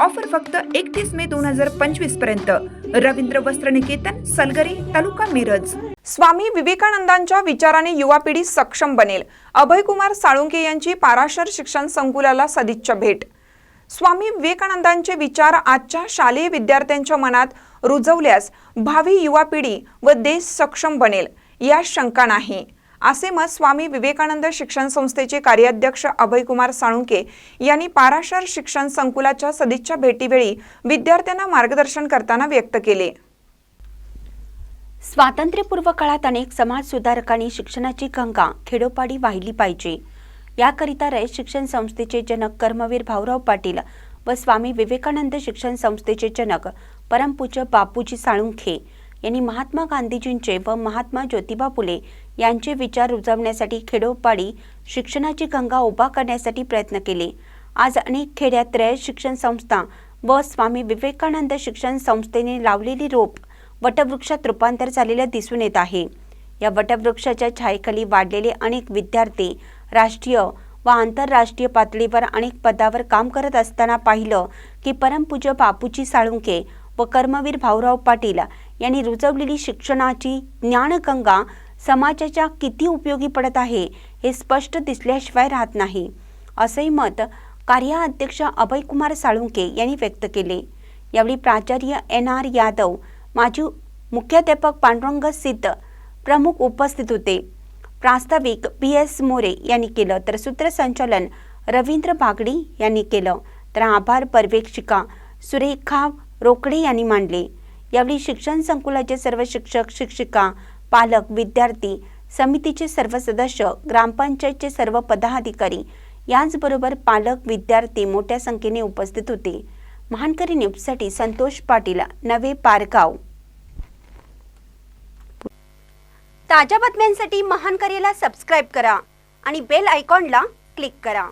Offer फक्त एकतीस मे दोन हजार पंचवीसपर्यंत. रवींद्र वस्त्र निकेतन सलगरी तालुका मिरज. स्वामी विवेकानंदांच्या विचाराने युवा पिढी सक्षम बनेल. अभयकुमार साळुंके यांची पाराशर शिक्षण संकुलाला सदिच्छा भेट. स्वामी विवेकानंदांचे विचार आजच्या शालेय विद्यार्थ्यांच्या मनात रुजवल्यास भावी युवा पिढी व देश सक्षम बनेल या शंका नाही. असे मत स्वामी विवेकानंद शिक्षण संस्थेचे कार्याध्यक्ष अभयकुमार साळुंके यांनी पाराशर शिक्षण संकुलाच्या सदिच्छा भेटीवेळी विद्यार्थ्यांना मार्गदर्शन करताना व्यक्त केले. स्वातंत्र्यपूर्व काळात अनेक समाज सुधारकांनी शिक्षणाची गंगा खेडोपाडी वाहिली पाहिजे. याकरिता रयत शिक्षण संस्थेचे जनक कर्मवीर भाऊराव पाटील व स्वामी विवेकानंद शिक्षण संस्थेचे जनक परमपूज्य बापूजी साळुंखे यांनी महात्मा गांधीजींचे व महात्मा ज्योतिबा फुले यांचे विचार रुजवण्यासाठी खेडोपाडी शिक्षणाची गंगा उभा करण्यासाठी प्रयत्न केले. आज अनेक खेड्यात रयत शिक्षण संस्था व स्वामी विवेकानंद शिक्षण संस्थेने लावलेली रोप वटवृक्षात रूपांतर झालेलं दिसून येत आहे. या वटवृक्षाच्या छायेखाली वाढलेले अनेक विद्यार्थी राष्ट्रीय व आंतरराष्ट्रीय पातळीवर अनेक पदावर काम करत असताना पाहिलं की परमपूज्य बापूजी साळुंके व कर्मवीर भाऊराव पाटील यांनी रुजवलेली शिक्षणाची ज्ञानगंगा समाजाच्या किती उपयोगी पडत आहे हे स्पष्ट दिसल्याशिवाय राहत नाही असंही मत कार्याध्यक्ष अभयकुमार साळुंके यांनी व्यक्त केले. यावेळी प्राचार्य एन आर यादव माजी मुख्याध्यापक पांडुरंग सिद्ध प्रमुख उपस्थित होते. प्रास्ताविक पी एस मोरे यांनी केलं तर सूत्रसंचालन रवींद्र बागडी यांनी केलं तर आभार पर्यवेक्षिका सुरेखा रोकडे यांनी मांडले. यावेळी शिक्षण संकुलाचे सर्व शिक्षक शिक्षिका पालक विद्यार्थी समितीचे सर्व सदस्य ग्रामपंचायतचे सर्व पदाधिकारी याचबरोबर पालक विद्यार्थी मोठ्या संख्येने उपस्थित होते. महानकरी न्यूजसाठी संतोष पाटील नवे पारगाव. ताज्या बातम्यांसाठी महानकरीला सबस्क्राईब करा आणि बेल आयकॉनला क्लिक करा.